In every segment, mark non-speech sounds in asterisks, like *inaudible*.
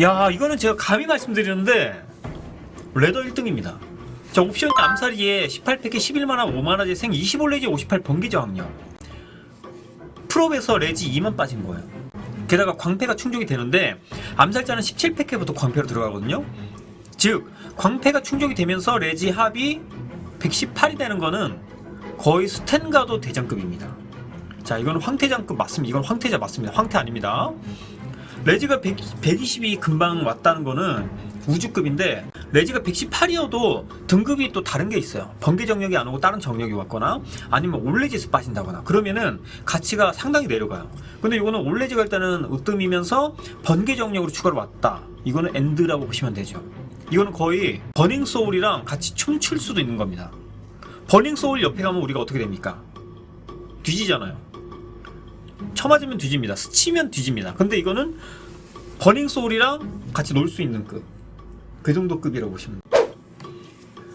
야 이거는 제가 감히 말씀드리는데 레더 1등입니다. 자 옵션 암살이에 18팩에 11만화 5만화제 생 25 레지 58 번개 저항력 프롭에서 레지 2만 빠진 거예요. 게다가 광패가 충족이 되는데 암살자는 17팩에부터 광패로 들어가거든요. 즉 광패가 충족이 되면서 레지 합이 118이 되는 거는 거의 스탠가도 대장급입니다. 자 이건 황태장급 맞습니다. 이건 황태자 맞습니다. 황태 아닙니다. 레지가 100, 120이 금방 왔다는 거는 우주급인데 레지가 118이어도 등급이 또 다른 게 있어요. 번개 정력이 안 오고 다른 정력이 왔거나 아니면 올레지에서 빠진다거나 그러면은 가치가 상당히 내려가요. 근데 이거는 올레지가 일단은 으뜸이면서 번개 정력으로 추가로 왔다. 이거는 엔드라고 보시면 되죠. 이거는 거의 버닝 소울이랑 같이 춤출 수도 있는 겁니다. 버닝 소울 옆에 가면 우리가 어떻게 됩니까? 뒤지잖아요. 쳐맞으면 뒤집니다. 스치면 뒤집니다. 근데 이거는 버닝 소울이랑 같이 놀 수 있는 급. 그 정도 급이라고 보시면.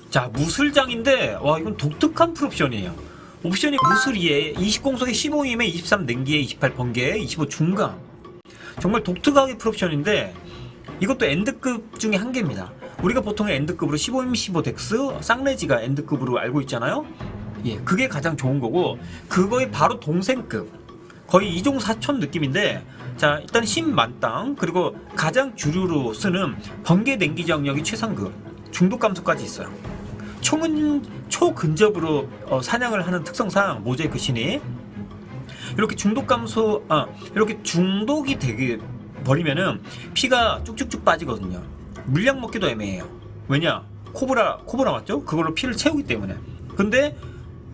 자, 무술장인데, 와, 이건 독특한 풀옵션이에요. 옵션이 무술이에 20 공속에 15임에 23 냉기에 28 번개에 25 중강. 정말 독특하게 풀옵션인데, 이것도 엔드급 중에 한 개입니다. 우리가 보통 엔드급으로 15임 15 덱스, 쌍레지가 엔드급으로 알고 있잖아요? 예, 그게 가장 좋은 거고, 그거의 바로 동생급. 거의 이종 사촌 느낌인데 자 일단 힘 만땅 그리고 가장 주류로 쓰는 번개 냉기 정력이 최상급 중독 감소까지 있어요. 총은 초근접으로 어, 사냥을 하는 특성상 모자이크 신이 이렇게 중독 감소 아 이렇게 중독이 되게 버리면은 피가 쭉쭉쭉 빠지거든요. 물약 먹기도 애매해요. 왜냐? 코브라 코브라 맞죠? 그걸로 피를 채우기 때문에. 근데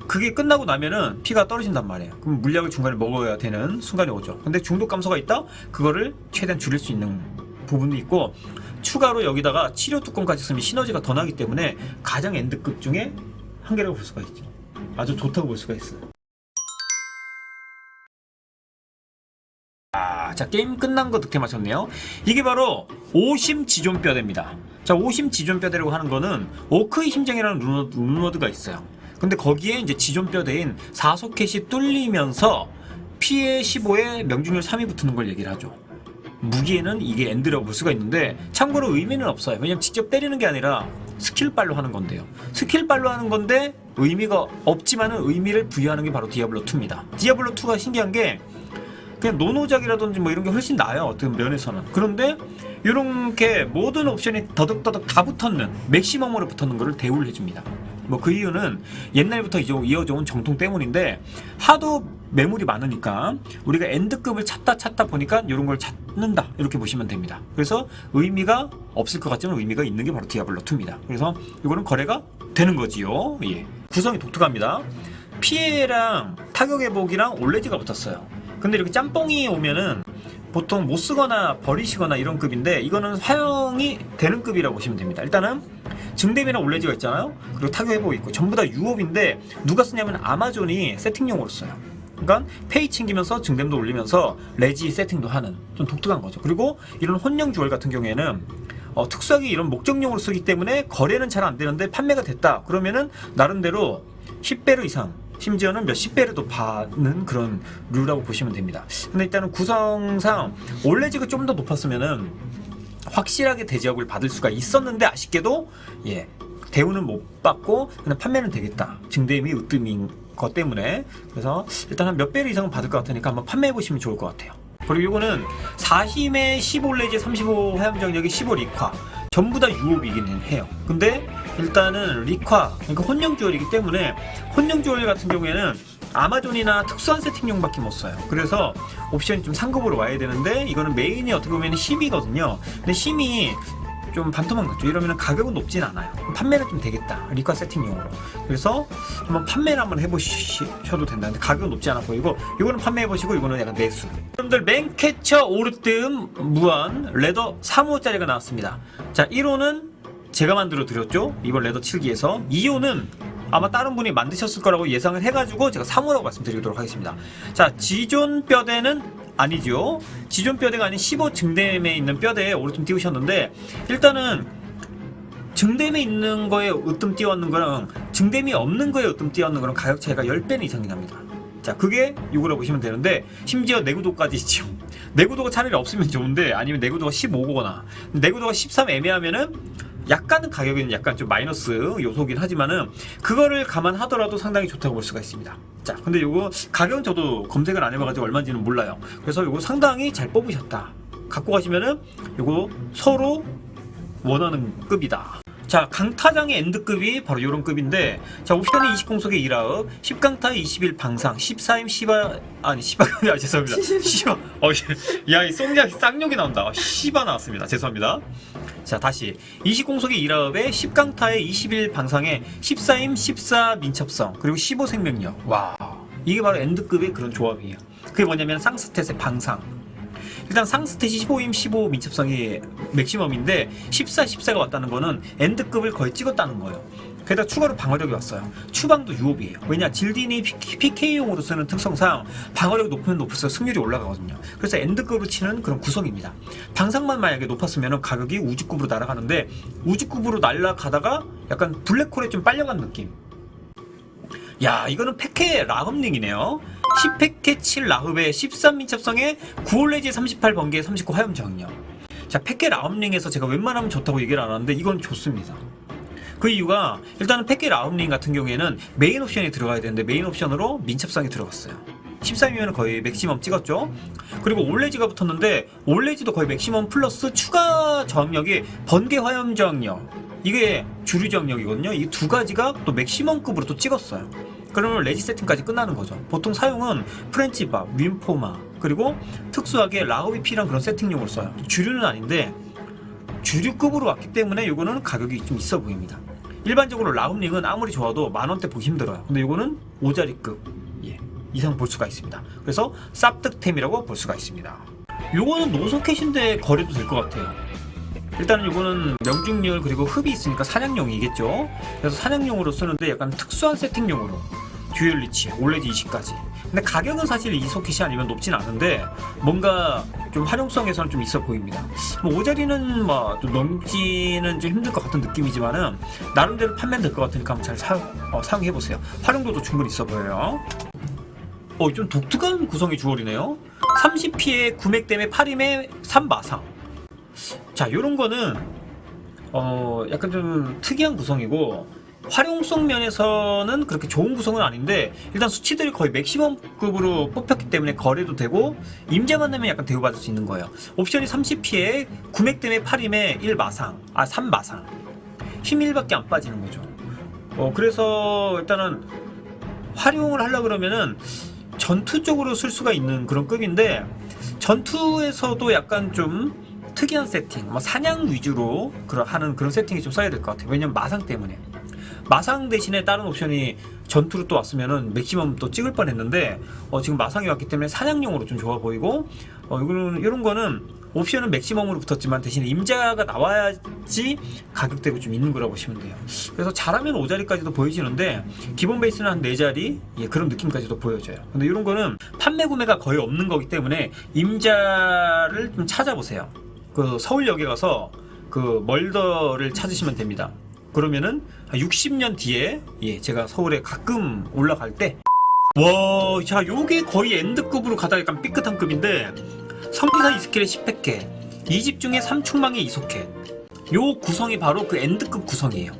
그게 끝나고 나면은 피가 떨어진단 말이에요. 그럼 물약을 중간에 먹어야 되는 순간이 오죠. 근데 중독 감소가 있다? 그거를 최대한 줄일 수 있는 부분도 있고 추가로 여기다가 치료 뚜껑까지 쓰면 시너지가 더 나기 때문에 가장 엔드급 중에 한 개라고 볼 수가 있죠. 아주 좋다고 볼 수가 있어요. 아, 자 게임 끝난 거 득템 하셨네요. 이게 바로 오심 지존뼈대입니다. 자 오심 지존뼈대라고 하는 거는 오크의 심장이라는 루너, 루너드가 있어요. 근데 거기에 이제 지존뼈대인 사소켓이 뚫리면서 피해 15에 명중률 3이 붙는 걸 얘기를 하죠. 무기에는 이게 엔드라고 볼 수가 있는데 참고로 의미는 없어요. 왜냐면 직접 때리는 게 아니라 스킬발로 하는 건데요. 스킬발로 하는 건데 의미가 없지만은 의미를 부여하는 게 바로 디아블로 2입니다. 디아블로 2가 신기한 게 그냥 노노작이라든지 뭐 이런 게 훨씬 나아요 어떤 면에서는 그런데 이렇게 모든 옵션이 더덕더덕 다 붙었는 맥시멈으로 붙었는 거를 대우를 해줍니다 뭐 그 이유는 옛날부터 이어져 온 정통 때문인데 하도 매물이 많으니까 우리가 엔드급을 찾다 찾다 보니까 이런 걸 찾는다. 이렇게 보시면 됩니다. 그래서 의미가 없을 것 같지만 의미가 있는 게 바로 디아블로 2입니다. 그래서 이거는 거래가 되는 거지요. 예. 구성이 독특합니다. 피해랑 타격 회복이랑 올레지가 붙었어요. 근데 이렇게 짬뽕이 오면은 보통 못 쓰거나 버리시거나 이런 급인데 이거는 사용이 되는 급이라고 보시면 됩니다. 일단은 증대비나 올레지가 있잖아요. 그리고 타격 회복 있고 전부 다 유업인데 누가 쓰냐면 아마존이 세팅용으로 써요. 그러니까 페이 챙기면서 증dem도 올리면서 레지 세팅도 하는 좀 독특한 거죠. 그리고 이런 혼령 주얼 같은 경우에는 어, 특수하게 이런 목적용으로 쓰기 때문에 거래는 잘 안 되는데 판매가 됐다. 그러면은 나름대로 10배로 이상 심지어는 몇십 배를 더 받는 그런 룰이라고 보시면 됩니다. 근데 일단은 구성상 올레지가 좀 더 높았으면은 확실하게 대지역을 받을 수가 있었는데 아쉽게도 예 대우는 못 받고 그냥 판매는 되겠다. 증대임이 으뜸인 것 때문에 그래서 일단 한 몇 배를 이상은 받을 것 같으니까 한번 판매해 보시면 좋을 것 같아요. 그리고 이거는 4힘에 15 레지 35 화염정력이 15 리화 전부 다 유업이기는 해요. 근데 일단은 리화 그러니까 혼령 주얼이기 때문에 혼령 주얼 같은 경우에는 아마존이나 특수한 세팅용밖에 못 써요. 그래서 옵션이 좀 상급으로 와야 되는데 이거는 메인이 어떻게 보면 힘이거든요. 근데 힘이 좀 반토막 났죠. 이러면 가격은 높진 않아요. 판매는 좀 되겠다. 리과 세팅용으로. 그래서 한번 판매를 한번 해보셔도 된다. 근데 가격은 높지 않아 보이고 이거는 판매해보시고 이거는 약간 내수. 여러분들 맨캐쳐 오르뜸 무한 레더 3호짜리가 나왔습니다. 자 1호는 제가 만들어 드렸죠. 이번 레더 7기에서 2호는 아마 다른 분이 만드셨을 거라고 예상을 해가지고 제가 3호라고 말씀드리도록 하겠습니다. 자, 지존 뼈대는 아니죠. 지존 뼈대가 아닌 15 증댐에 있는 뼈대에 오르뜸 띄우셨는데 일단은 증댐에 있는 거에 으뜸 띄웠는 거랑 증댐이 없는 거에 으뜸 띄웠는 거랑 가격 차이가 10배는 이상이 납니다. 자, 그게 이거라고 보시면 되는데 심지어 내구도까지 *laughs* 있죠. 내구도가 차라리 없으면 좋은데 아니면 내구도가 15거나 내구도가 13 애매하면은 약간은 가격은 약간 좀 마이너스 요소긴 하지만은 그거를 감안하더라도 상당히 좋다고 볼 수가 있습니다. 자, 근데 요거 가격은 저도 검색을 안 해봐가지고 얼마인지는 몰라요. 그래서 요거 상당히 잘 뽑으셨다. 갖고 가시면은 요거 서로 원하는 급이다. 자, 강타장의 엔드급이 바로 요런 급인데, 자, 옵션이 20공속의 1하읍, 10강타 21 방상, 14임 시바, 아니, 시바가, 아, *laughs* 죄송합니다. 시바, 어, 야, 이 송ják, 쌍욕이 나온다. 어, 시바 나왔습니다. 죄송합니다. 자, 다시. 20공속의 1하읍에 10강타에 21 방상에 14임 14 민첩성, 그리고 15 생명력. 와. 이게 바로 엔드급의 그런 조합이에요. 그게 뭐냐면 쌍스탯의 방상. 일단 상스탯이 15임 15 민첩성이 맥시멈인데 14, 14가 왔다는 거는 엔드급을 거의 찍었다는 거예요. 게다가 추가로 방어력이 왔어요. 추방도 유업이에요. 왜냐 질딘이 PK용으로 쓰는 특성상 방어력이 높으면 높을수록 승률이 올라가거든요. 그래서 엔드급으로 치는 그런 구성입니다. 방상만 만약에 높았으면 가격이 우주급으로 날아가는데 우주급으로 날아가다가 약간 블랙홀에 좀 빨려간 느낌. 야 이거는 패케 라흡링이네요. 10패케 7 라흡에 13 민첩성에 9홀레지 38 번개 39 화염 저항력. 자 패케 라흡링에서 제가 웬만하면 좋다고 얘기를 안 하는데 이건 좋습니다. 그 이유가 일단은 패케 라흡링 같은 경우에는 메인 옵션이 들어가야 되는데 메인 옵션으로 민첩성이 들어갔어요 13이면 거의 맥시멈 찍었죠? 그리고 올레지가 붙었는데 올레지도 거의 맥시멈 플러스 추가 저항력이 번개 화염 저항력. 이게 주류 저항력이거든요. 이 두 가지가 또 맥시멈급으로 또 찍었어요. 그러면 레지 세팅까지 끝나는 거죠. 보통 사용은 프렌치밥, 윈포마 그리고 특수하게 필요한 그런 세팅용으로 써요. 주류는 아닌데 주류급으로 왔기 때문에 이거는 가격이 좀 있어 보입니다. 일반적으로 라움링은 아무리 좋아도 만 원대 보기 힘들어요. 근데 이거는 5자리급 예, 이상 볼 수가 있습니다. 그래서 쌉득템이라고 볼 수가 있습니다. 요거는 노소켓인데 거래도 될 것 같아요. 일단은 이거는 명중률 그리고 흡이 있으니까 사냥용이겠죠? 그래서 사냥용으로 쓰는데 약간 특수한 세팅용으로 듀얼 리치 올레지 20까지. 근데 가격은 사실 이 소켓이 아니면 높진 않은데 뭔가 좀 활용성에서는 좀 있어 보입니다. 뭐 5자리는 뭐좀 넘기는 좀 힘들 것 같은 느낌이지만은 나름대로 판매는 될것 같으니까 한번 잘 사, 어, 사용해 보세요. 활용도도 충분히 있어 보여요 어, 좀 독특한 구성의 주얼이네요 30피에 9맥댐에 8임에 3마상 자, 요런 거는 어, 약간 좀 특이한 구성이고 활용성 면에서는 그렇게 좋은 구성은 아닌데 일단 수치들이 거의 맥시멈급으로 뽑혔기 때문에 거래도 되고 임자만 되면 약간 대우받을 수 있는 거예요. 옵션이 30피에 9맥댐에 8임에 1마상, 아 3마상 힘 1밖에 안 빠지는 거죠. 어, 그래서 일단은 활용을 하려 그러면은 전투 쪽으로 쓸 수가 있는 그런 급인데 전투에서도 약간 좀 특이한 세팅, 뭐 사냥 위주로 그런 하는 그런 세팅이 좀 써야 될 것 같아요. 왜냐면 마상 때문에 마상 대신에 다른 옵션이 전투로 또 왔으면은 맥시멈 또 찍을 뻔했는데 어, 지금 마상이 왔기 때문에 사냥용으로 좀 좋아 보이고 어, 이거는 이런 거는 옵션은 맥시멈으로 붙었지만 대신에 임자가 나와야지 가격대가 좀 있는 거라고 보시면 돼요. 그래서 잘하면 5자리까지도 보여지는데 기본 베이스는 한 4자리 예, 그런 느낌까지도 보여져요. 근데 이런 거는 판매 구매가 거의 없는 거기 때문에 임자를 좀 찾아보세요. 그 서울역에 가서 그 멀더를 찾으시면 됩니다. 그러면은 60년 뒤에 예 제가 서울에 가끔 올라갈 때 와, 자 요게 거의 엔드급으로 가다 약간 삐끗한 급인데 성기사 이스킬의 10팩계 2집 중에 3충망의 이소켓 요 구성이 바로 그 엔드급 구성이에요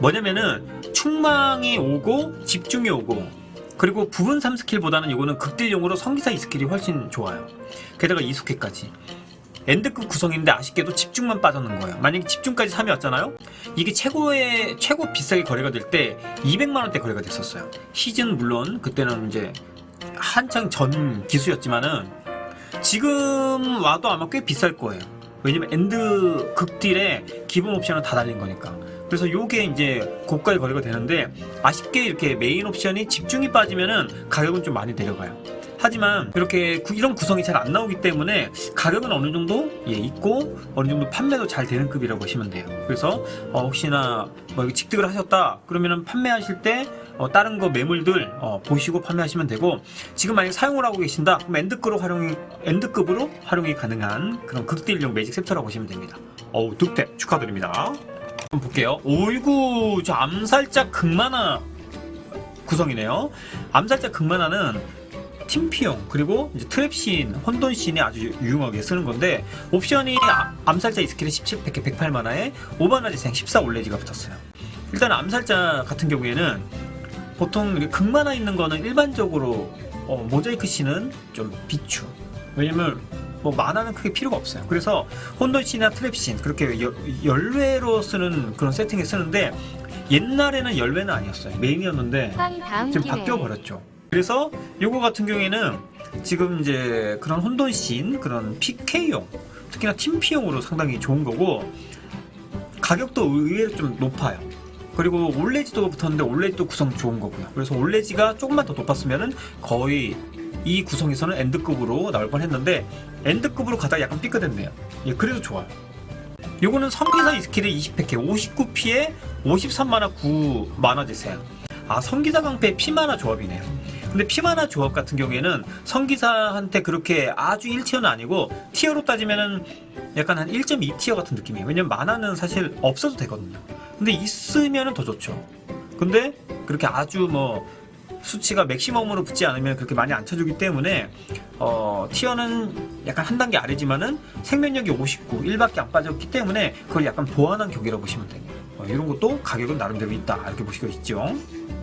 뭐냐면은 충망이 오고 집중이 오고 그리고 부분 3 스킬보다는 이거는 극딜용으로 성기사 이스킬이 훨씬 좋아요 게다가 이소켓까지 엔드급 구성인데 아쉽게도 집중만 빠졌는 거예요. 만약에 집중까지 3이 왔잖아요? 이게 최고의, 최고 비싸게 거래가 될 때 200만원대 거래가 됐었어요. 시즌 물론 그때는 이제 한창 전 기수였지만은 지금 와도 아마 꽤 비쌀 거예요. 왜냐면 엔드 극딜에 기본 옵션은 다 달린 거니까. 그래서 요게 이제 고가의 거래가 되는데 아쉽게 이렇게 메인 옵션이 집중이 빠지면은 가격은 좀 많이 내려가요. 하지만 이렇게 구- 이런 구성이 잘 안 나오기 때문에 가격은 어느 정도 예, 있고 어느 정도 판매도 잘 되는 급이라고 보시면 돼요. 그래서 어, 혹시나 뭐 직득을 하셨다 그러면은 판매하실 때 어, 다른 거 매물들 어, 보시고 판매하시면 되고 지금 만약 사용을 하고 계신다 그럼 엔드급으로 활용이 엔드급으로 활용이 가능한 그런 극딜용 매직 셉터라고 보시면 됩니다. 어우 득템 축하드립니다. 한번 볼게요. 오이구 저 암살자 극만화 구성이네요. 암살자 극만화는 팀피용 그리고 트랩신, 혼돈신이 아주 유- 유용하게 쓰는 건데 옵션이 아- 암살자 이스킬에 17팩에 108만화에 5만화 재생 14 올레지가 붙었어요. 일단 암살자 같은 경우에는 보통 극만화 있는 거는 일반적으로 어, 모자이크 씬은 좀 비추. 왜냐면 뭐 만화는 크게 필요가 없어요. 그래서 혼돈신이나 트랩신 그렇게 여- 열외로 쓰는 그런 세팅에 쓰는데 옛날에는 열외는 아니었어요. 메인이었는데 지금 바뀌어 버렸죠. 그래서 요거 같은 경우에는 지금 이제 그런 혼돈 씬 그런 PK용 특히나 팀피용으로 상당히 좋은 거고 가격도 의외로 좀 높아요. 그리고 올레지도 붙었는데 올레지도 구성 좋은 거고요. 그래서 올레지가 조금만 더 높았으면은 거의 이 구성에서는 엔드급으로 나올 뻔했는데 엔드급으로 가다가 약간 삐끗했네요. 예, 그래도 좋아요. 요거는 성기사 이스킬의 20팩에 59피에 53만화 9만화 재생. 아 성기사 강패 피만화 조합이네요. 근데 피만화 조합 같은 경우에는 성기사한테 그렇게 아주 1티어는 아니고 티어로 따지면은 약간 한 1.2티어 같은 느낌이에요. 왜냐면 만화는 사실 없어도 되거든요. 근데 있으면은 더 좋죠. 근데 그렇게 아주 뭐 수치가 맥시멈으로 붙지 않으면 그렇게 많이 안 쳐주기 때문에 어, 티어는 약간 한 단계 아래지만은 생명력이 59, 1밖에 안 빠졌기 때문에 그걸 약간 보완한 격이라고 보시면 돼요. 어, 이런 것도 가격은 나름대로 있다. 이렇게 보시고 있죠.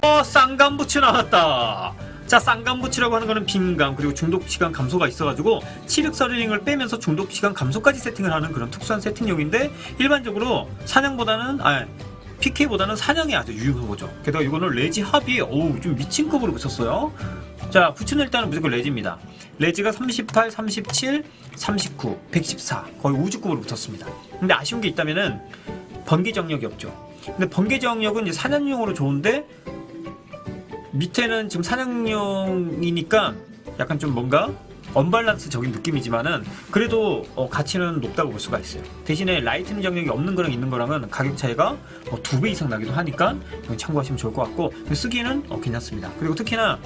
어, 쌍감부츠 나왔다. 자, 쌍감부츠라고 하는 거는 빈감 그리고 중독 시간 감소가 있어가지고 치력 서리링을 빼면서 중독 시간 감소까지 세팅을 하는 그런 특수한 세팅용인데 일반적으로 사냥보다는 아 PK보다는 사냥이 아주 유용한 거죠. 게다가 이거는 레지 합이 어우 좀 미친급으로 붙였어요. 자, 부츠는 일단은 무조건 레지입니다. 레지가 38, 37, 39, 114 거의 우주급으로 붙었습니다. 근데 아쉬운 게 있다면은 번개 정력이 없죠. 근데 번개 정력은 사냥용으로 좋은데 밑에는 지금 사냥용이니까 약간 좀 뭔가 언밸런스적인 느낌이지만은 그래도 어, 가치는 높다고 볼 수가 있어요. 대신에 라이트닝 정력이 없는 거랑 있는 거랑은 가격 차이가 뭐두배 이상 나기도 하니까 참고하시면 좋을 것 같고 쓰기는 어, 괜찮습니다. 그리고 특히나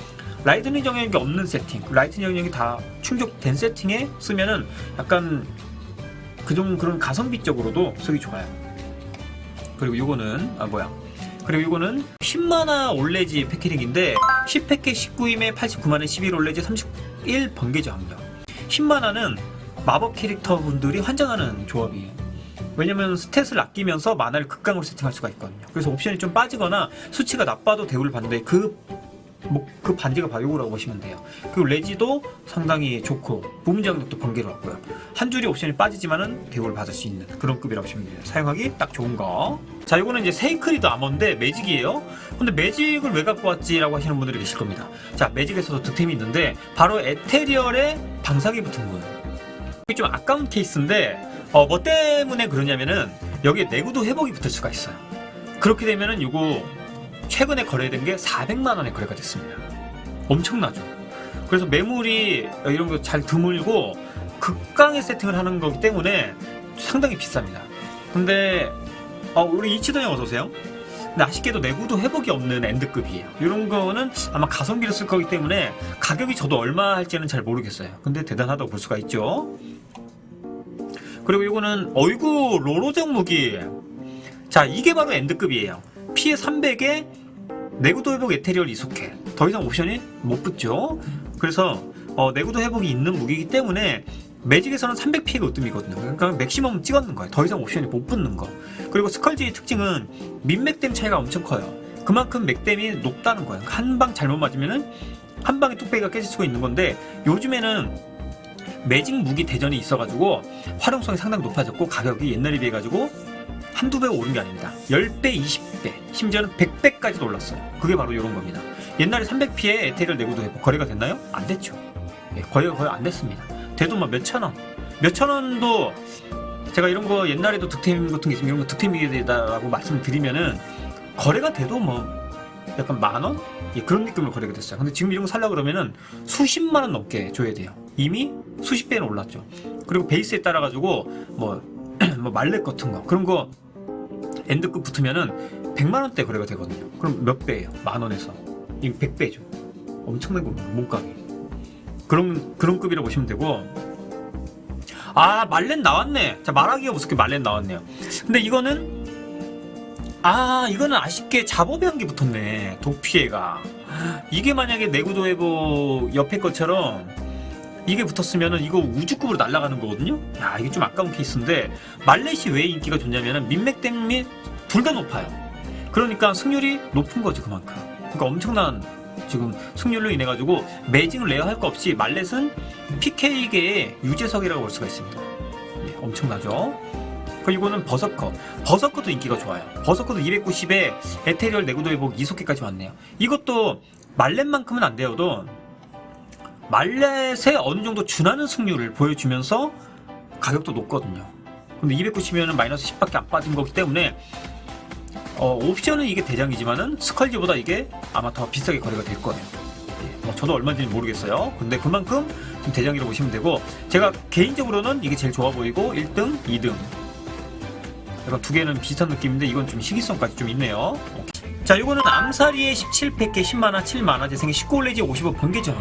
라이트닝 정력이 없는 세팅, 라이트닝 정력이 다 충족된 세팅에 쓰면은 약간 그좀 그런 가성비적으로도 쓰기 좋아요. 그리고 요거는 아 뭐야? 그리고 이거는 10만화 올레지 패키링인데 10패킷 19임에 89만원 11 올레지 31 번개 저항력 10만화는 마법 캐릭터 분들이 환장하는 조합이에요 왜냐면 스탯을 아끼면서 만화를 극강으로 세팅할 수가 있거든요. 그래서 옵션이 좀 빠지거나 수치가 나빠도 대우를 받는데 그, 뭐, 그 반지가 바로 요거라고 보시면 돼요 그리고 레지도 상당히 좋고 부분 저항력도 번개로 왔고요 한 줄이 옵션이 빠지지만은 대우를 받을 수 있는 그런 급이라고 보시면 돼요 사용하기 딱 좋은 거 자, 이거는 이제 세이크리드 아머인데 매직이에요. 근데 매직을 왜 갖고 왔지라고 하시는 분들이 계실 겁니다. 자, 매직에서도 득템이 있는데 바로 에테리얼에 방사기 붙은 거예요. 이게 좀 아까운 케이스인데 어, 뭐 때문에 그러냐면은 여기에 내구도 회복이 붙을 수가 있어요. 그렇게 되면은 이거 최근에 거래된 게 400만 원에 거래가 됐습니다. 엄청나죠. 그래서 매물이 이런 거 잘 드물고 극강의 세팅을 하는 거기 때문에 상당히 비쌉니다. 근데 어, 우리 이치도 형 어서 오세요. 근데 아쉽게도 내구도 회복이 없는 엔드급이에요. 이런 거는 아마 가성비로 쓸 거기 때문에 가격이 저도 얼마 할지는 잘 모르겠어요. 근데 대단하다고 볼 수가 있죠. 그리고 이거는 어이구 로로정 무기. 자 이게 바로 엔드급이에요. 피해 300에 내구도 회복 에테리얼 이속해. 더 이상 옵션이 못 붙죠. 그래서 어, 내구도 회복이 있는 무기이기 때문에 매직에서는 300 피해가 으뜸이거든요. 그러니까 맥시멈 찍었는 거예요. 더 이상 옵션이 못 붙는 거. 그리고 스컬지의 특징은 민맥댐 차이가 엄청 커요. 그만큼 맥댐이 높다는 거예요. 한방 잘못 맞으면은 한 방에 뚝배기가 깨질 수가 있는 건데 요즘에는 매직 무기 대전이 있어가지고 활용성이 상당히 높아졌고 가격이 옛날에 비해 가지고 한두 배 오른 게 아닙니다. 10배, 20배, 심지어는 100배까지도 올랐어요. 그게 바로 이런 겁니다. 옛날에 300피에 에테리얼 내구도 해보 거래가 됐나요? 안 됐죠. 예, 거의 거의 안 됐습니다. 돼도 막 몇천 원, 몇천 원도 제가 이런 거 옛날에도 득템 같은 게 있으면 이런 거 득템이다라고 말씀드리면은 거래가 돼도 뭐 약간 만 원? 예, 그런 느낌으로 거래가 됐어요. 근데 지금 이런 거 살려 그러면은 수십만 원 넘게 줘야 돼요. 이미 수십 배는 올랐죠. 그리고 베이스에 따라 가지고 뭐, *clears throat* 뭐 말렛 같은 거 그런 거 엔드급 붙으면은 100만 원대 거래가 되거든요. 그럼 몇 배예요? 만 원에서 이거 100배죠. 엄청난 겁니다. 몸값이. 그런 그런 급이라고 보시면 되고 아 말렛 나왔네. 자 말하기가 무섭게 말렛 나왔네요. 근데 이거는 아 이거는 아쉽게 잡어배한게 붙었네. 독 피해가. 이게 만약에 내구도 회복 옆에 것처럼 이게 붙었으면은 이거 우주급으로 날아가는 거거든요. 야 이게 좀 아까운 케이스인데 말렛이 왜 인기가 좋냐면은 민맥 때문에 둘다 높아요. 그러니까 승률이 높은 거죠 그만큼. 그러니까 엄청난 지금 승률로 인해 가지고 매징을 레어 할 거 없이 말렛은 PK계의 유재석이라고 볼 수가 있습니다. 예, 엄청나죠. 그리고 이거는 버서커. 버서커도 인기가 좋아요. 버서커도 290에 에테리얼 내구도 회복 2속계까지 왔네요. 이것도 말렛만큼은 안 되어도 말렛에 어느 정도 준하는 승률을 보여주면서 가격도 높거든요. 근데 290이면 마이너스 10밖에 안 빠진 거기 때문에 어, 옵션은 이게 대장이지만은 스컬지보다 이게 아마 더 비싸게 거래가 될 거예요. 예, 뭐 저도 얼마인지는 모르겠어요. 근데 그만큼 좀 대장이라고 보시면 되고 제가 개인적으로는 이게 제일 좋아 보이고 1등, 2등 약간 두 개는 비슷한 느낌인데 이건 좀 시기성까지 좀 있네요. 오케이. 자, 요거는 암사리의 17팩에 10만화, 7만화, 재생의 19올레지 55 번개. 자,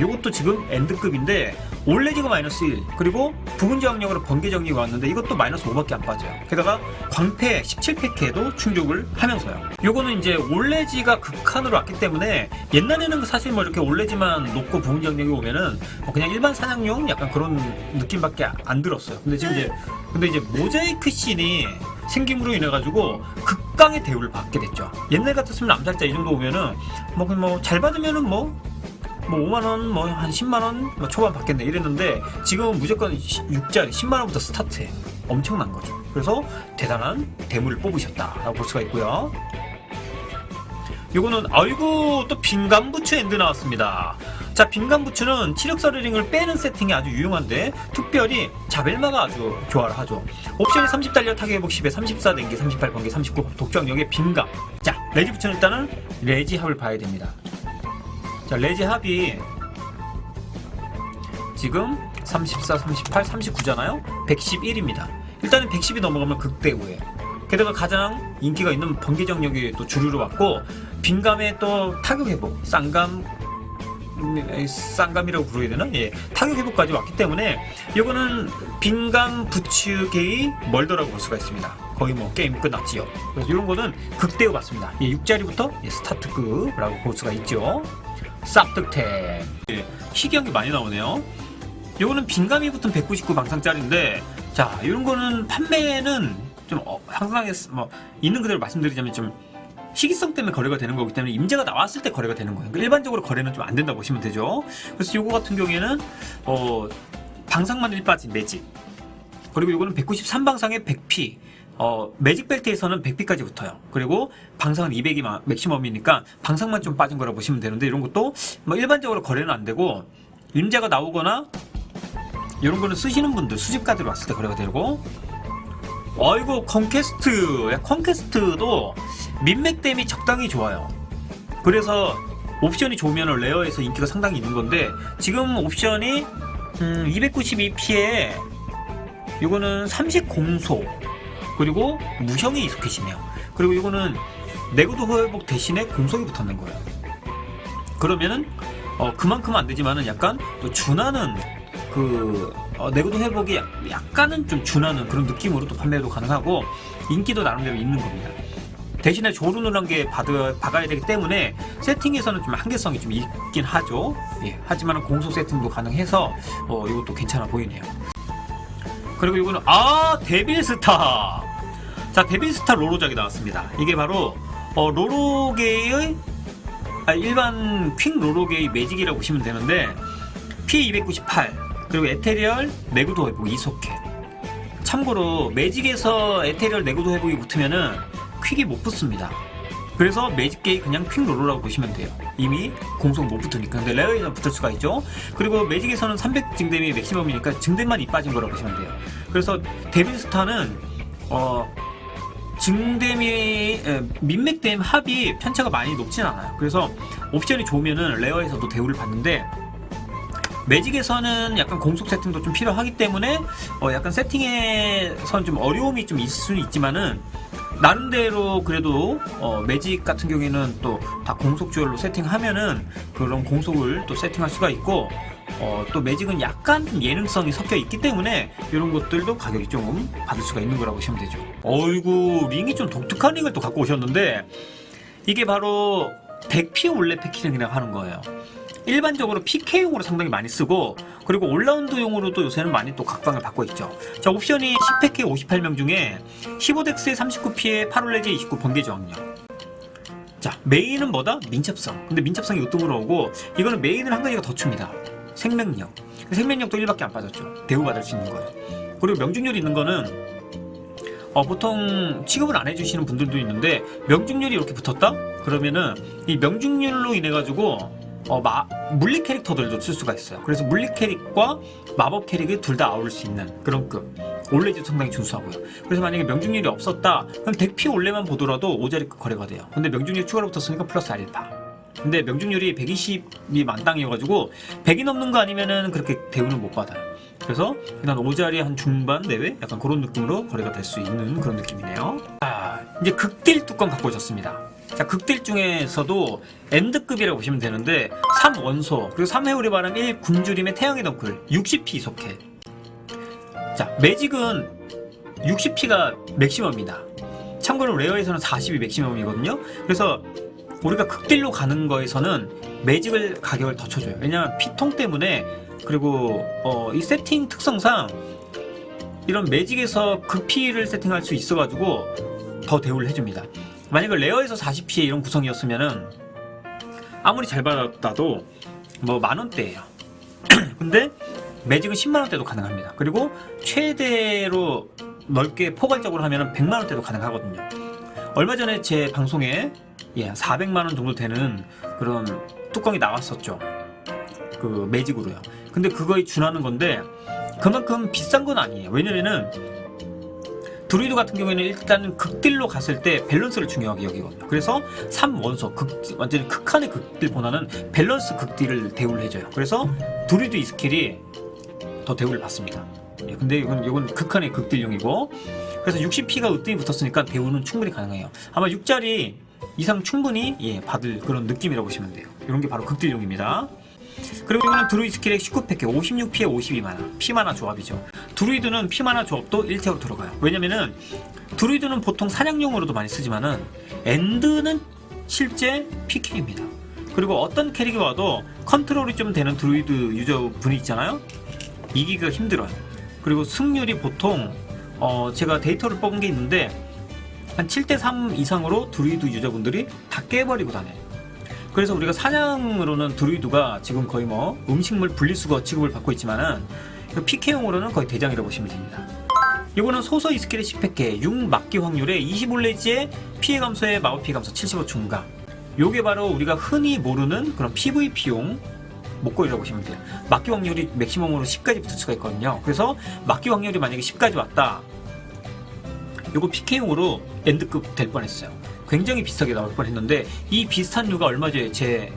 요것도 지금 엔드급인데 올레지가 마이너스 1 그리고 부분 저항력으로 번개 저항력이 왔는데 이것도 마이너스 5밖에 안 빠져요. 게다가 광패 17팩에도 충족을 하면서요. 요거는 이제 올레지가 극한으로 왔기 때문에 옛날에는 사실 뭐 이렇게 올레지만 높고 부분 저항력이 오면은 뭐 그냥 일반 사냥용 약간 그런 느낌밖에 안 들었어요. 근데 지금 이제 근데 이제 모자이크 씬이 생김으로 인해 가지고 극강의 대우를 받게 됐죠. 옛날 같았으면 암살자 이 정도 오면은 뭐 그냥 뭐잘 받으면은 뭐 뭐 5만 원, 뭐 한 10만 원, 뭐 초반 받겠네 이랬는데 지금은 무조건 6짜리 10만 원부터 스타트해. 엄청난 거죠. 그래서 대단한 대물을 뽑으셨다라고 볼 수가 있고요. 요거는 아이고 또 빈감 부츠 엔드 나왔습니다. 자 빈감 부츠는 치력 서 리링을 빼는 세팅이 아주 유용한데 특별히 자벨마가 아주 좋아를 하죠. 옵션이 30 달려 타격 회복 10에 34 den기 38 번개 39 독점력의 빈감. 자 레지 부츠는 일단은 레지 합을 봐야 됩니다. 자 레지 합이 지금 34, 38, 39잖아요. 111입니다. 일단은 110이 넘어가면 극대우예요. 게다가 가장 인기가 있는 번개 정력이 또 주류로 왔고 빈감에 또 타격 회복, 쌍감 음, 쌍감이라고 부르야 되나? 예, 타격 회복까지 왔기 때문에 이거는 빈감 부츠계의 멀더라고 볼 수가 있습니다. 거의 뭐 게임 끝났지요. 그래서 이런 거는 극대우 받습니다. 예, 6자리부터 예, 스타트급이라고 볼 수가 있죠. 쌉득템 예, 희귀한 게 많이 나오네요. 요거는 빈감이 붙은 199 방상짜리인데 자 이런 거는 판매는 좀 어, 항상 뭐 있는 그대로 말씀드리자면 좀 시기성 때문에 거래가 되는 거기 때문에 임자가 나왔을 때 거래가 되는 거예요. 그러니까 일반적으로 거래는 좀 안 된다고 보시면 되죠. 그래서 요거 같은 경우에는 어 방상만 일 빠진 매직 그리고 요거는 193방상의 100P 어, 매직 벨트에서는 100P까지 붙어요. 그리고 방상은 200이 마- 맥시멈이니까 방상만 좀 빠진 거라고 보시면 되는데 이런 것도 뭐 일반적으로 거래는 안 되고 임자가 나오거나 이런 거는 쓰시는 분들 수집 카드로 왔을 때 거래가 되고. 어이구 컨퀘스트. 야, 컨퀘스트도 민맥댐이 적당히 좋아요. 그래서 옵션이 좋으면 레어에서 인기가 상당히 있는 건데 지금 옵션이 음, 292P에 이거는 30 공소 그리고 무형이 익숙해지네요 그리고 이거는 내구도 회복 대신에 공속이 붙었는 거예요 그러면은 어, 그만큼 안 되지만은 약간 또 준하는 그 어, 내구도 회복이 약- 약간은 좀 준하는 그런 느낌으로 또 판매도 가능하고 인기도 나름대로 있는 겁니다. 대신에 조르누란 게 받아, 박아야 되기 때문에 세팅에서는 좀 한계성이 좀 있긴 하죠. 예, 하지만 공소 세팅도 가능해서 어, 이것도 괜찮아 보이네요. 그리고 이거는 아 데빌스타. 자 데빌스타 로로작이 나왔습니다. 이게 바로 어, 로로계의 아, 일반 퀵 로로계의 매직이라고 보시면 되는데 P298 그리고 에테리얼 내구도 회복 이속해. 참고로 매직에서 에테리얼 내구도 회복이 붙으면은 퀵이 못 붙습니다. 그래서 매직계의 그냥 퀵 로로라고 보시면 돼요. 이미 공속 못 붙으니까. 근데 레어에는 붙을 수가 있죠. 그리고 매직에서는 300 증댐이 맥시멈이니까 증댐만 이 빠진 거라고 보시면 돼요. 그래서 데빌스타는 어 증댐이 에, 민맥댐 합이 편차가 많이 높진 않아요. 그래서 옵션이 좋으면은 레어에서도 대우를 받는데 매직에서는 약간 공속 세팅도 좀 필요하기 때문에 어, 약간 세팅에선 좀 어려움이 좀 있을 수는 있지만은 나름대로 그래도 어, 매직 같은 경우에는 또 다 공속 주얼로 세팅하면은 그런 공속을 또 세팅할 수가 있고 어, 또 매직은 약간 좀 예능성이 섞여 있기 때문에 이런 것들도 가격이 좀 받을 수가 있는 거라고 보시면 되죠. 어이구 링이 좀 독특한 링을 또 갖고 오셨는데 이게 바로 100피 올레 패키징이라고 하는 거예요. 일반적으로 PK용으로 상당히 많이 쓰고 그리고 올라운드용으로도 요새는 많이 또 각광을 받고 있죠. 자 옵션이 10팩에 58명 중에 15덱스에 39피에 8올레지에 29 번개 저항력. 자 메인은 뭐다? 민첩성. 근데 민첩성이 으뜸으로 오고 이거는 메인은 한 가지가 더 춥니다. 생명력. 생명력도 1밖에 안 빠졌죠. 대우받을 수 있는 거예요. 그리고 명중률 있는 거는 어, 보통 취급을 안 해주시는 분들도 있는데 명중률이 이렇게 붙었다? 그러면은 이 명중률로 인해 가지고 어, 마, 물리 캐릭터들도 쓸 수가 있어요. 그래서 물리 캐릭과 마법 캐릭을 둘다 아울 수 있는 그런 급. 올레지도 상당히 준수하고요. 그래서 만약에 명중률이 없었다, 그럼 덱피 올레만 보더라도 5자리급 거래가 돼요. 근데 명중률 추가로 붙었으니까 플러스 알파. 근데 명중률이 120이 만땅이어가지고 100이 넘는 거 아니면은 그렇게 대우는 못 받아요. 그래서 일단 5자리 한 중반 내외 약간 그런 느낌으로 거래가 될 수 있는 그런 느낌이네요. 자, 이제 극딜 뚜껑 갖고 오셨습니다. 자, 극딜 중에서도 엔드급이라고 보시면 되는데 3원소 그리고 3회오리 바람 1 굶주림의 태양의 덩클 60p 속해. 자, 매직은 60p가 맥시멈이다. 참고로 레어에서는 40이 맥시멈이거든요. 그래서 우리가 극딜로 가는 거에서는 매직을 가격을 더 쳐줘요. 왜냐면 피통 때문에 그리고 어, 이 세팅 특성상 이런 매직에서 극피를 세팅할 수 있어가지고 더 대우를 해줍니다. 만약에 레어에서 40피의 이런 구성이었으면은 아무리 잘 받았다도 뭐 만원대예요. *clears throat* 근데 매직은 10만원대도 가능합니다. 그리고 최대로 넓게 포괄적으로 하면 100만원대도 가능하거든요. 얼마 전에 제 방송에 예, 400만원 정도 되는 그런 뚜껑이 나왔었죠. 그 매직으로요. 근데 그거에 준하는 건데 그만큼 비싼 건 아니에요. 왜냐면은 드루이드 같은 경우에는 일단은 극딜로 갔을 때 밸런스를 중요하게 여기거든요. 그래서 3원소 극 완전히 극한의 극딜보다는 밸런스 극딜을 대우를 해줘요. 그래서 드루이드 이 스킬이 더 대우를 받습니다. 예, 근데 이건 이건 극한의 극딜용이고 그래서 60P가 으뜸이 붙었으니까 대우는 충분히 가능해요. 아마 6자리 이상 충분히 예, 받을 그런 느낌이라고 보시면 돼요. 이런 게 바로 극딜용입니다. 그리고 이거는 드루이드 스킬의 19팩에 56피에 52만화 피마나 조합이죠 드루이드는 피마나 조합도 1태로 들어가요 왜냐면은 드루이드는 보통 사냥용으로도 많이 쓰지만은 엔드는 실제 PK입니다 그리고 어떤 캐릭이 와도 컨트롤이 좀 되는 드루이드 유저분이 있잖아요 이기기가 힘들어요 그리고 승률이 보통 어 제가 데이터를 뽑은 게 있는데 한 7대3 이상으로 드루이드 유저분들이 다 깨버리고 다녀요 그래서 우리가 사냥으로는 드루이드가 지금 거의 뭐 음식물 분리수거 취급을 받고 있지만은 PK용으로는 거의 대장이라고 보시면 됩니다. 이거는 소서 이 스킬의 10팩에 6 막기 확률에 25레지의 피해 감소에 마법 피해 감소 75 중강. 요게 바로 우리가 흔히 모르는 그런 PVP용 목걸이라고 보시면 돼요. 막기 확률이 맥시멈으로 10까지 붙을 수가 있거든요. 그래서 막기 확률이 만약에 10까지 왔다. 요거 PK용으로 엔드급 될 뻔했어요. 굉장히 비싸게 나올 뻔했는데 이 비슷한 류가 얼마 전에 제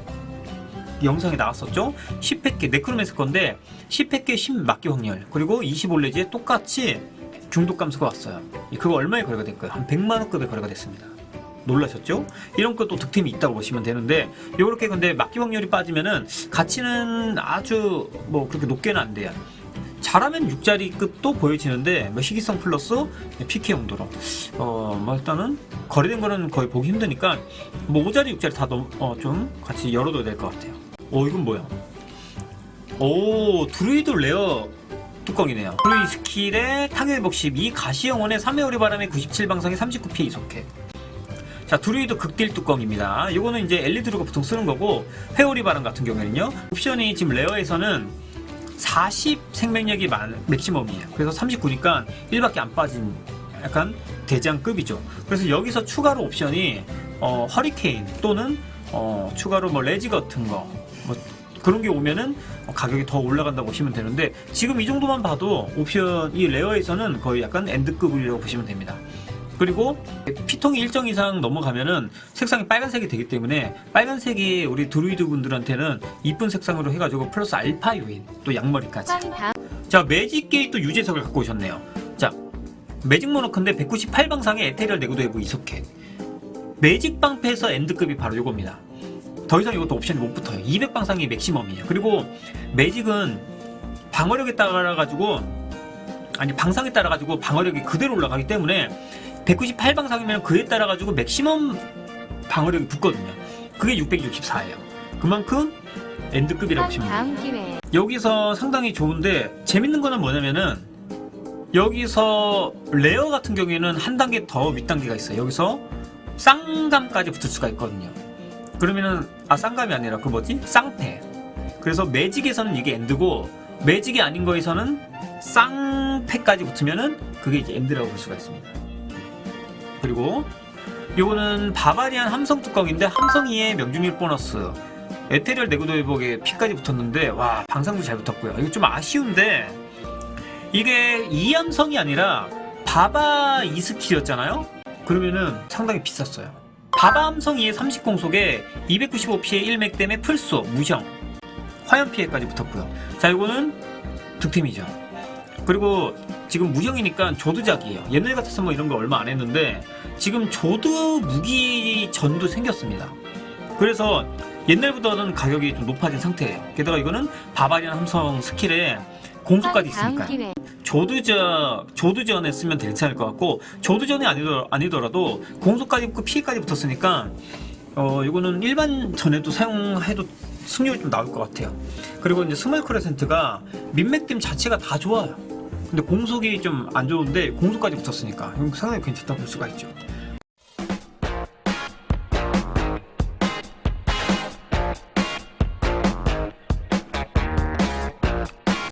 영상에 나왔었죠. 10팩계 네크로맨스 건데 10팩계 10 막기 확률 그리고 25레지에 똑같이 중독 감소가 왔어요. 그거 얼마에 거래가 될까요? 한 100만 원급에 거래가 됐습니다. 놀라셨죠? 이런 것도 득템이 있다고 보시면 되는데 요렇게 근데 막기 확률이 빠지면은 가치는 아주 뭐 그렇게 높게는 안 돼요. 잘하면 6자리 급도 보여지는데 뭐 희귀성 플러스 PK 용도로. 어 뭐 일단은 거래된 거는 거의 보기 힘드니까 뭐 5자리 6자리 다좀 같이 열어둬야 될 것 같아요. 오 이건 뭐야? 오 드루이드 레어 뚜껑이네요. 드루이 스킬의 타격회복 12 가시영혼의 3회 오리 바람의 97방상의 39피해 이속해. 자, 드루이드 극딜 뚜껑입니다. 이거는 이제 엘리드루가 보통 쓰는 거고, 회오리 바람 같은 경우에는요, 옵션이 지금 레어에서는 40 생명력이 많, 맥시멈이에요. 그래서 39니까 1밖에 안 빠진 약간 대장급이죠. 그래서 여기서 추가로 옵션이 어, 허리케인 또는 어, 추가로 뭐 레지 같은 거, 뭐 그런 게 오면은 가격이 더 올라간다고 보시면 되는데 지금 이 정도만 봐도 옵션 이 레어에서는 거의 약간 엔드급이라고 보시면 됩니다. 그리고 피통이 일정 이상 넘어가면은 색상이 빨간색이 되기 때문에 빨간색이 우리 드루이드 분들한테는 이쁜 색상으로 해가지고 플러스 알파 요인 또 양머리까지. 자 매직 게이트 유재석을 갖고 오셨네요. 자 매직 모노크인데 198방상의 에테리얼 내구도 해부 이석해. 매직 방패에서 엔드급이 바로 요겁니다. 더 이상 이것도 옵션이 못 붙어요. 200방상이 맥시멈이에요. 그리고 매직은 방어력에 따라 가지고 아니 방상에 따라 가지고 방어력이 그대로 올라가기 때문에 198방상이면 그에 따라 가지고 맥시멈 방어력이 붙거든요. 그게 664예요. 그만큼 엔드급이라고 보시면. 다음 기회에 여기서 상당히 좋은데 재밌는 거는 뭐냐면은 여기서 레어 같은 경우에는 한 단계 더 윗단계가 있어요. 여기서 쌍감까지 붙을 수가 있거든요. 그러면은 아 쌍감이 아니라 그 뭐지? 쌍패. 그래서 매직에서는 이게 엔드고 매직이 아닌 거에서는 쌍패까지 붙으면은 그게 이제 엔드라고 볼 수가 있습니다. 그리고 요거는 바바리안 함성 뚜껑인데 함성이의 명중률 보너스 에테리얼 내구도 회복에 피까지 붙었는데 와 방상도 잘 붙었고요. 이거 좀 아쉬운데 이게 이함성이 아니라 바바 이스킬이었잖아요. 그러면은 상당히 비쌌어요. 바바 함성 2의 30공속에 295피해 1맥 댐의 풀소 무형 화염 피해까지 붙었고요. 자 이거는 득템이죠. 그리고 지금 무형이니까 조드작이에요. 옛날 같았으면 뭐 이런 거 얼마 안 했는데 지금 조드 무기 전도 생겼습니다. 그래서 옛날보다는 가격이 좀 높아진 상태예요. 게다가 이거는 바바리안 함성 스킬에 공속까지 다음 있으니까요. 기회 조드저 조드전에 쓰면 괜찮을 것 같고 조드전이 아니더, 아니더라도 공속까지 붙고 피해까지 붙었으니까 어 이거는 일반 전에도 사용해도 승률이 좀 나올 것 같아요. 그리고 이제 스몰 크레센트가 민맥댐 자체가 다 좋아요. 근데 공속이 좀 안 좋은데 공속까지 붙었으니까 상당히 괜찮다고 볼 수가 있죠.